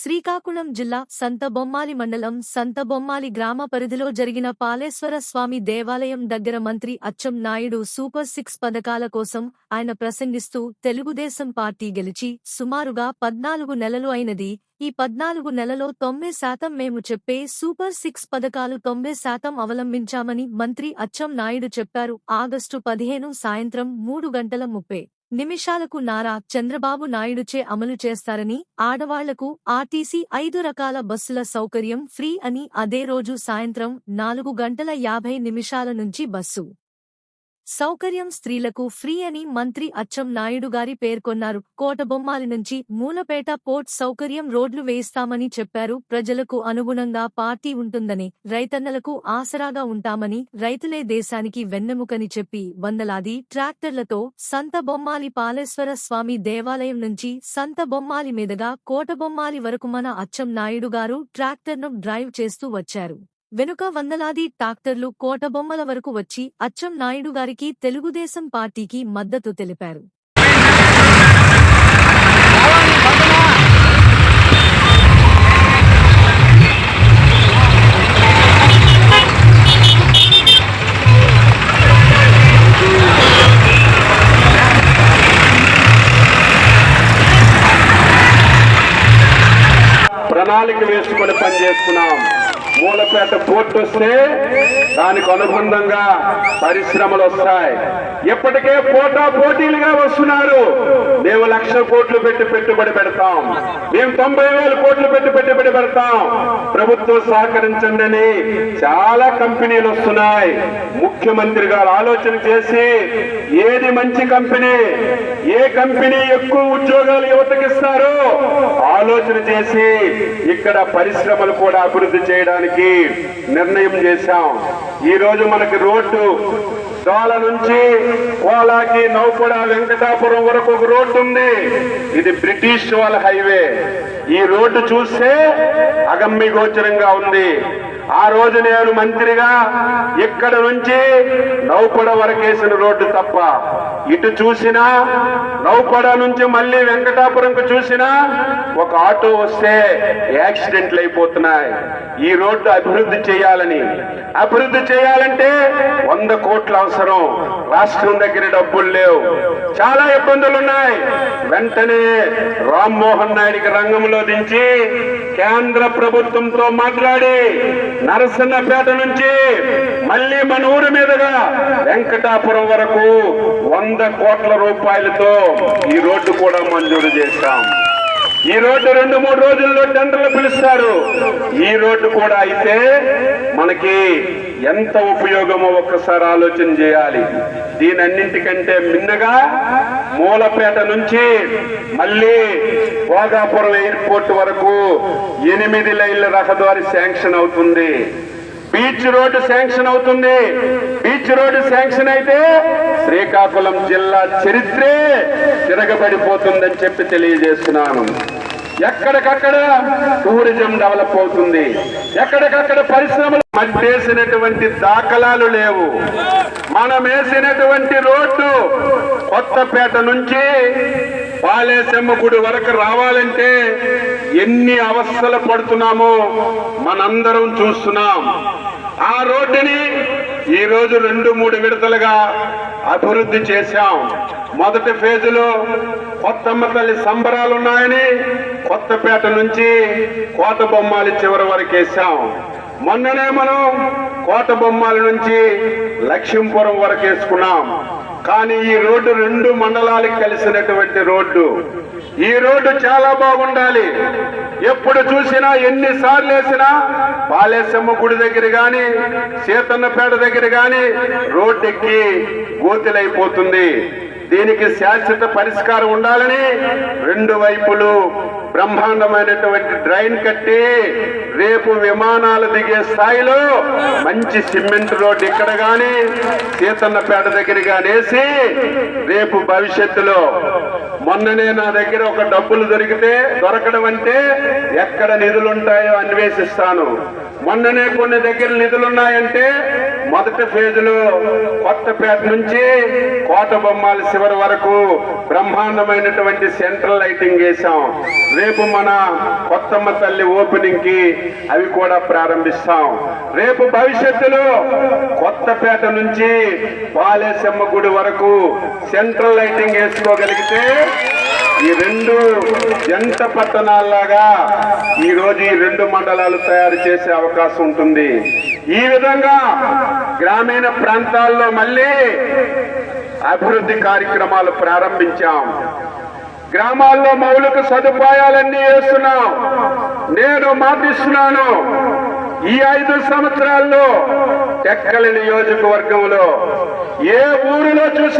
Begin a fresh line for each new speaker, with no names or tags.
శ్రీకాకుళం జిల్లా సంతబొమ్మాలి మండలం సంతబొమ్మాలి గ్రామ పరిధిలో జరిగిన పాలేశ్వర స్వామి దేవాలయం దగ్గర మంత్రి అచ్చం నాయుడు సూపర్ సిక్స్ పథకాల కోసం ఆయన ప్రసంగిస్తూ తెలుగుదేశం పార్టీ గెలిచి సుమారుగా పద్నాలుగు నెలలు అయినది. ఈ పద్నాలుగు నెలలో తొంభై శాతం మేము చెప్పే సూపర్ సిక్స్ పథకాలు తొంభై శాతం అవలంబించామని మంత్రి అచ్చం నాయుడు చెప్పారు. ఆగస్టు పదిహేను సాయంత్రం మూడు గంటల ముప్పై నిమిషాలకు నారా చంద్రబాబు నాయుడుచే అమలు చేస్తారని ఆడవాళ్ళకు ఆర్టీసీ ఐదు రకాల బస్సుల సౌకర్యం ఫ్రీ అని అదే రోజు సాయంత్రం నాలుగు గంటల యాభై నిమిషాల నుంచి బస్సు. సౌకర్యం స్త్రీలకు ఫ్రీ అని మంత్రి అచ్చం నాయుడు గారి పేర్కొన్నారు. కోటబొమ్మాలి నుంచి మూలపేట పోర్ట్ సౌకర్యం రోడ్లు వేస్తామని చెప్పారు. ప్రజలకు అనుగుణంగా పార్టీ ఉంటుందని రైతన్నలకు ఆసరాగా ఉంటామని రైతులే దేశానికి వెన్నెముకని చెప్పి వందలాది ట్రాక్టర్లతో సంత బొమ్మాలి పాలేశ్వర స్వామి దేవాలయం నుంచి సంత బొమ్మాలి మీదుగా కోటబొమ్మాలి వరకు మన అచ్చం నాయుడు గారు ట్రాక్టర్ను డ్రైవ్ చేస్తూ వచ్చారు. వెనుక వందలాది ట్రాక్టర్లు కోటబొమ్మల వరకు వచ్చి అచ్చం నాయుడు గారికి తెలుగుదేశం పార్టీకి మద్దతు తెలిపారు.
ప్రణాళిక వేసుకొని పనిచేస్తున్నాం. మూలపేట పోర్టు వస్తే దానికి అనుబంధంగా పరిశ్రమలు వస్తాయి. ఇప్పటికే పోటా పోటీలుగా వస్తున్నారు. మేము లక్ష కోట్లు పెట్టి పెట్టుబడి పెడతాం. మేము తొంభై వేల కోట్లు పెట్టి పెట్టుబడి పెడతాం. ప్రభుత్వం సహకరించండి అని చాలా కంపెనీలు వస్తున్నాయి. ముఖ్యమంత్రి గారు ఆలోచన చేసి ఏది మంచి కంపెనీ ఏ కంపెనీ ఎక్కువ ఉద్యోగాలు యువతకిస్తారో ఆలోచన చేసి ఇక్కడ పరిశ్రమలు కూడా అభివృద్ధి చేయడానికి నిర్ణయం చేశాం. ఈ రోజు మనకి రోడ్డు దోల నుంచి కోలాకి నౌపడ వెంకటాపురం వరకు ఒక రోడ్డు ఉంది. ఇది బ్రిటిష్ వాళ్ళ హైవే. ఈ రోడ్డు చూస్తే అగమ్య గోచరంగా ఉంది. ఆ రోజు నేను మంత్రిగా ఇక్కడ నుంచి నౌపడ వరకేసిన రోడ్డు తప్ప ఇటు చూసినా నౌపడ నుంచి మళ్ళీ వెంకటాపురంకు చూసినా ఒక ఆటో వస్తే యాక్సిడెంట్లు అయిపోతున్నాయి. ఈ రోడ్డు అభివృద్ధి చేయాలని. అభివృద్ధి చేయాలంటే వంద కోట్ల అవసరం. రాష్ట్రం దగ్గర డబ్బులు లేవు. చాలా ఇబ్బందులు ఉన్నాయి వెంటనే రామ్మోహన్ నాయుడికి రంగంలో దించి కేంద్ర ప్రభుత్వంతో మాట్లాడి నరసన్నపేట నుంచి మళ్ళీ మన ఊరి మీదుగా వెంకటాపురం వరకు వంద కోట్ల రూపాయలతో ఈ రోడ్డు కూడా మంజూరు చేశాం. ఈ రోడ్డు రెండు మూడు రోజుల్లో టెండర్లు పిలుస్తారు. ఈ రోడ్డు కూడా అయితే మనకి ఎంత ఉపయోగమో ఒక్కసారి ఆలోచన చేయాలి. దీని అన్నింటికంటే మిన్నగా మూలపేట నుంచి మళ్ళీ భోగాపురం ఎయిర్పోర్ట్ వరకు ఎనిమిది లైన్ల రహదారి శాంక్షన్ అవుతుంది. బీచ్ రోడ్డు శాంక్షన్ అవుతుంది. బీచ్ రోడ్డు శాంక్షన్ అయితే శ్రీకాకుళం జిల్లా చరిత్రే తిరగబడిపోతుందని చెప్పి తెలియజేస్తున్నాను. ఎక్కడికక్కడ టూరిజం డెవలప్ అవుతుంది. ఎక్కడికక్కడ పరిశ్రమలు మట్టేసినటువంటి దాఖలాలు లేవు. మనం వేసినటువంటి రోడ్డు కొత్తపేట నుంచి పాలేసమ్మ గుడి వరకు రావాలంటే ఎన్ని అవస్థలు పడుతున్నామో మనందరం చూస్తున్నాం. ఆ రోడ్డుని ఈ రోజు రెండు మూడు విడతలుగా అభివృద్ధి చేశాం. మొదటి ఫేజులో కొత్తమ్మ తల్లి సంబరాలు ఉన్నాయని కొత్తపేట నుంచి కోట బొమ్మాలి చివరి వరకు వేసాం మొన్ననే మనం కోట బొమ్మాల నుంచి లక్ష్మీపురం వరకు వేసుకున్నాం. కానీ ఈ రోడ్డు రెండు మండలాలకు కలిసినటువంటి రోడ్డు. ఈ రోడ్డు చాలా బాగుండాలి. ఎప్పుడు చూసినా ఎన్నిసార్లు వేసినా పాలేసమ్మ గుడి దగ్గర గాని సీతన్నపేట దగ్గర గాని రోడ్డు ఎక్కి గోతులైపోతుంది. దీనికి శాశ్వత పరిష్కారం ఉండాలని రెండు వైపులు బ్రహ్మాండమైనటువంటి డ్రైన్ కట్టి రేపు విమానాలు దిగే స్థాయిలో మంచి సిమెంట్ రోడ్డు ఇక్కడ కానీ సీతన్నపేట దగ్గర గానేసి రేపు భవిష్యత్తులో మొన్ననే నా దగ్గర ఒక డబ్బులు దొరికితే దొరకడం అంటే ఎక్కడ నిధులుంటాయో అన్వేషిస్తాను. మొన్ననే కొన్ని దగ్గర నిధులున్నాయంటే మొదటి ఫేజ్లో కొత్తపేట నుంచి కోట బొమ్మాల శివరి వరకు బ్రహ్మాండమైనటువంటి సెంట్రల్ లైటింగ్ వేశాం. రేపు మన కొత్తమ్మ తల్లి ఓపెనింగ్కి అవి కూడా ప్రారంభిస్తాం. రేపు భవిష్యత్తులో కొత్తపేట నుంచి బాలేశమ్మ గుడి వరకు సెంట్రల్ లైటింగ్ వేసుకోగలిగితే ఈ రెండు జంట పట్టణాల్లాగా ఈ రోజు ఈ రెండు మండలాలు తయారు చేసే అవకాశం ఉంటుంది. ఈ విధంగా గ్రామీణ ప్రాంతాల్లో మళ్ళీ అభివృద్ధి కార్యక్రమాలు ప్రారంభించాం. గ్రామాల్లో మౌలిక సదుపాయాలన్నీ వేస్తున్నాం. నేను మాటిస్తున్నాను ఈ ఐదు సంవత్సరాల్లో టెక్కలి నియోజకవర్గంలో ఏ ఊరిలో చూసి